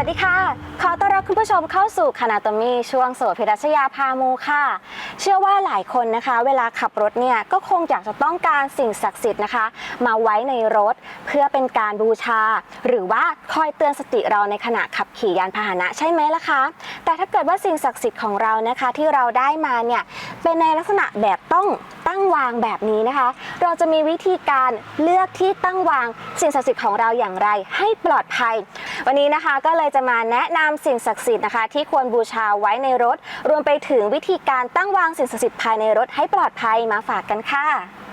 วัสดีค่ะ ขอต้อนรับคุณผู้ชมเข้าสู่คณะตมีช่วงโสภิรัชยาพามูค่ะ เชื่อว่าหลายคนนะคะ เวลาขับรถเนี่ยก็คงอยากจะต้องการสิ่งศักดิ์สิทธิ์นะคะ มาไว้ในรถเพื่อเป็นการบูชา หรือว่าคอยเตือนสติเราในขณะขับขี่ยานพาหนะใช่ไหมล่ะคะ แต่ถ้าเกิดว่าสิ่งศักดิ์สิทธิ์ของเรานะคะที่เราได้มาเนี่ยเป็นในลักษณะแบบต้อง ตั้งวางแบบนี้นะคะ เราจะมีวิธีการเลือกที่ตั้งวางสิ่งศักดิ์สิทธิ์ของเราอย่างไรให้ปลอดภัย วันนี้นะคะก็เลยจะมาแนะนำสิ่งศักดิ์สิทธิ์นะคะ ที่ควรบูชาไว้ในรถ รวมไปถึงวิธีการตั้งวางสิ่งศักดิ์สิทธิ์ภายในรถให้ปลอดภัยมาฝากกันค่ะ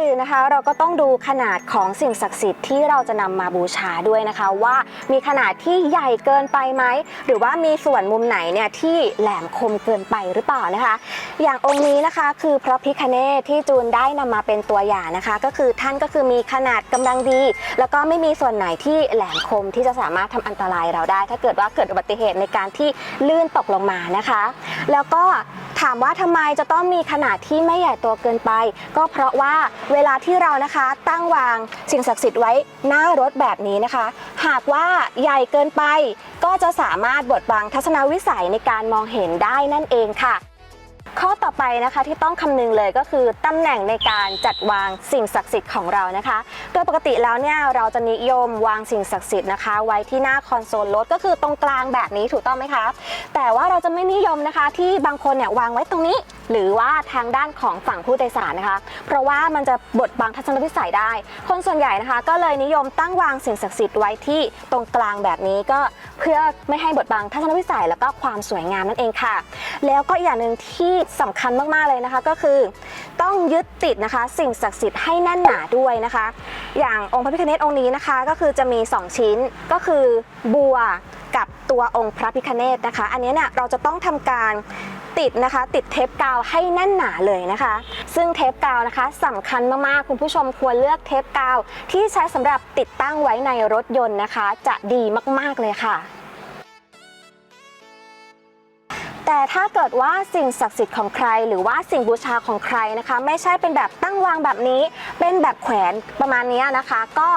อื่นนะคะ เราก็ต้องดูขนาดของสิ่งศักดิ์สิทธิ์ที่เราจะนำมาบูชาด้วยนะคะ ว่ามีขนาดที่ใหญ่เกินไปไหมหรือว่ามีส่วนมุมไหนเนี่ยที่แหลมคมเกินไปหรือเปล่านะคะ อย่างองค์นี้นะคะคือพระพิคเนศที่จูนได้นำมาเป็นตัวอย่างนะคะ ก็คือท่านก็คือมีขนาดกำลังดี แล้วก็ไม่มีส่วนไหนที่แหลมคมที่จะสามารถทำอันตรายเราได้ ถ้าเกิดว่าเกิดอุบัติเหตุในการที่ลื่นตกลงมานะคะ แล้วก็ ถามว่าทำไมจะต้องมีขนาดที่ไม่ใหญ่ตัวเกินไป ก็เพราะว่าเวลาที่เรานะคะตั้งวางสิ่งศักดิ์สิทธิ์ไว้หน้ารถแบบนี้นะคะ หากว่าใหญ่เกินไป ก็จะสามารถบดบังทัศนวิสัยในการมองเห็นได้นั่นเองค่ะ ข้อต่อไปนะคะที่ต้องคำนึงเลยก็คือตำแหน่งในการจัดวางสิ่งศักดิ์สิทธิ์ของเรานะคะ โดยปกติแล้วเนี่ยเราจะนิยมวางสิ่งศักดิ์สิทธิ์นะคะ ไว้ที่หน้าคอนโซลรถก็คือตรงกลางแบบนี้ถูกต้องไหมคะแต่ว่าเราจะไม่นิยมนะคะที่บางคนเนี่ยวางไว้ตรงนี้ หรือว่าทางด้านของฝั่งผู้โดยสารนะคะ เพราะว่ามันจะบดบังทัศนวิสัยได้ คนส่วนใหญ่นะคะ ก็เลยนิยมตั้งวางสิ่งศักดิ์สิทธิ์ไว้ที่ตรงกลางแบบนี้ก็เพื่อไม่ให้บดบังทัศนวิสัยแล้วก็ความสวยงามนั่นเองค่ะ แล้วก็อีกอย่างหนึ่งที่สำคัญมาก ๆ เลยนะคะก็คือ ต้องยึดติดนะคะ สิ่งศักดิ์สิทธิ์ให้แน่นหนาด้วยนะคะ อย่างองค์พระพิฆเนศองค์นี้นะคะ ก็คือจะมี 2 ชิ้นก็คือบัวกับตัวองค์พระพิฆเนศนะคะ อันนี้เนี่ยเราจะต้องทำการ ติดนะคะ ติดเทปกาวให้แน่นหนาเลยนะคะ ซึ่งเทปกาวนะคะสำคัญมากๆ คุณผู้ชมควรเลือกเทปกาว ที่ใช้สำหรับติดตั้งไว้ในรถยนต์นะคะ จะดีมากๆเลยค่ะ แต่ถ้าเกิดว่าสิ่งศักดิ์สิทธิ์ของใคร หรือว่าสิ่งบูชาของใครนะคะ ไม่ใช่เป็นแบบตั้งวางแบบนี้ เป็นแบบแขวนประมาณนี้นะคะ ก็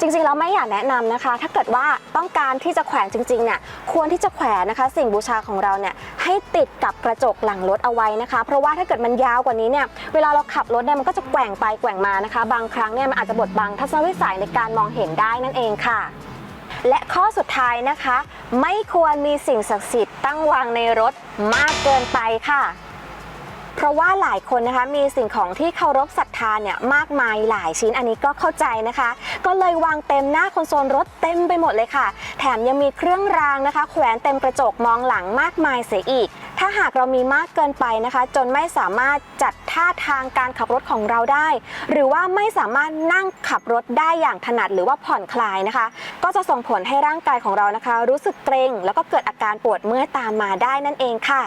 จริงๆเราไม่อยากแนะนำนะคะ ถ้าเกิดว่าต้องการที่จะแขวนจริงๆเนี่ยควรที่จะแขวนนะคะ สิ่งบูชาของเราเนี่ยให้ติดกับกระจกหลังรถเอาไว้นะคะ เพราะว่าถ้าเกิดมันยาวกว่านี้เนี่ยเวลาเราขับรถเนี่ยมันก็จะแกว่งไปแกว่งมานะคะ บางครั้งเนี่ยมันอาจจะบดบังทัศนวิสัยในการมองเห็นได้นั่นเองค่ะ และข้อสุดท้ายนะคะ ไม่ควรมีสิ่งศักดิ์สิทธิ์ตั้งวางในรถมากเกินไปค่ะ เพราะว่าหลายคนนะคะมีสิ่งของที่เคารพศรัทธาเนี่ยมากมายหลายชิ้นอันนี้ก็เข้าใจนะคะ ก็เลยวางเต็มหน้าคอนโซลรถเต็มไปหมดเลยค่ะ แถมยังมีเครื่องรางนะคะ แขวนเต็มกระจกมองหลังมากมายเสียอีก ถ้าหากเรามีมากเกินไปนะคะ จนไม่สามารถจัดท่าทางการขับรถของเราได้ หรือว่าไม่สามารถนั่งขับรถได้อย่างถนัดหรือว่าผ่อนคลายนะคะ ก็จะส่งผลให้ร่างกายของเรานะคะ รู้สึกเกร็งแล้วก็เกิดอาการปวดเมื่อยตามมาได้นั่นเองค่ะ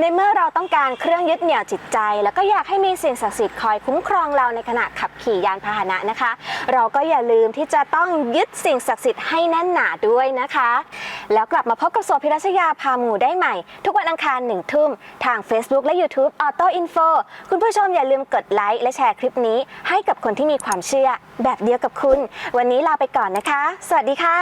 ในเมื่อเราต้องการเครื่องยึดเหนี่ยวจิตใจ แล้วก็อยากให้มีสิ่งศักดิ์สิทธิ์คอยคุ้มครองเราในขณะขับขี่ยานพาหนะนะคะ เราก็อย่าลืมที่จะต้องยึดสิ่งศักดิ์สิทธิ์ให้แน่นหนาด้วยนะคะ แล้วกลับมาพบกับโสพิรัชยาพามูได้ใหม่ ทุกวันอังคารหนึ่งทุ่มทาง Facebook และ YouTube Auto Info คุณผู้ชมอย่าลืมกดไลค์และแชร์คลิปนี้ ให้กับคนที่มีความเชื่อแบบเดียวกับคุณ วันนี้ลาไปก่อนนะคะ สวัสดีค่ะ